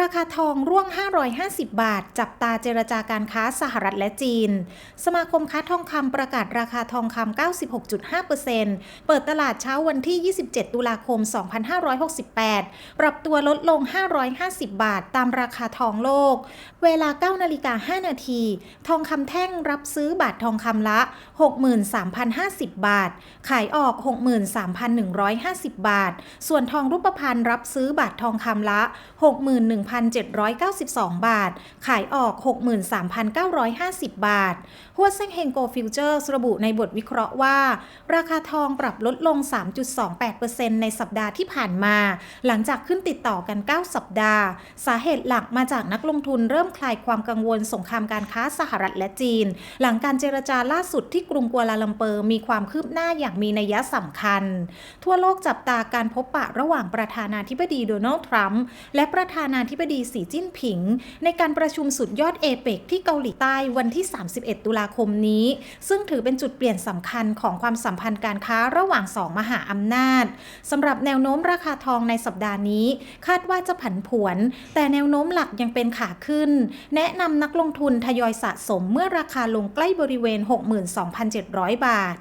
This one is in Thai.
ราคาทองร่วง 550 บาท จับตาเจรจาการค้าสหรัฐและจีน สมาคมค้าทองคำประกาศราคาทองคำ 96.5%เปิดตลาดเช้าวันที่ 27 ตุลาคม 2568 ปรับตัวลดลง 550 บาท ตามราคาทองโลก เวลา 9 นาฬิกา 5 นาที ทองคำแท่งรับซื้อบาททองคำละ 63,050 บาท ขายออก 63,150 บาท ส่วนทองรูปพรรณรับซื้อบาททองคำละ 61, 1,792 บาท ขายออก 63,950 บาทหัวเซ็งเฮงโกฟิวเจอร์ระบุในบทวิเคราะห์ว่า ราคาทองปรับลดลง 3.28%ในสัปดาห์ที่ผ่านมา หลังจากขึ้นติดต่อกัน 9 สัปดาห์ สาเหตุหลักมาจากนักลงทุนเริ่มคลายความกังวลสงครามการค้าสหรัฐและจีน หลังการเจรจาล่าสุดที่กรุงกัวลาลัมเปอร์มีความคืบหน้าอย่างมีนัยสำคัญ ทั่วโลกจับตาการพบปะระหว่างประธานาธิบดีโดนัลด์ทรัมป์และประธานาธิบบดีสีจิ้นผิง ในการประชุมสุดยอดเอเปกที่เกาหลีใต้วันที่ 31 ตุลาคมนี้ ซึ่งถือเป็นจุดเปลี่ยนสำคัญของความสัมพันธ์การค้าระหว่างสองมหาอำนาจสำหรับแนวโน้มราคาทองในสัปดาห์นี้ คาดว่าจะผันผวน แต่แนวโน้มหลักยังเป็นขาขึ้น แนะนำนักลงทุนทยอยสะสมเมื่อราคาลงใกล้บริเวณ 62,700 บาท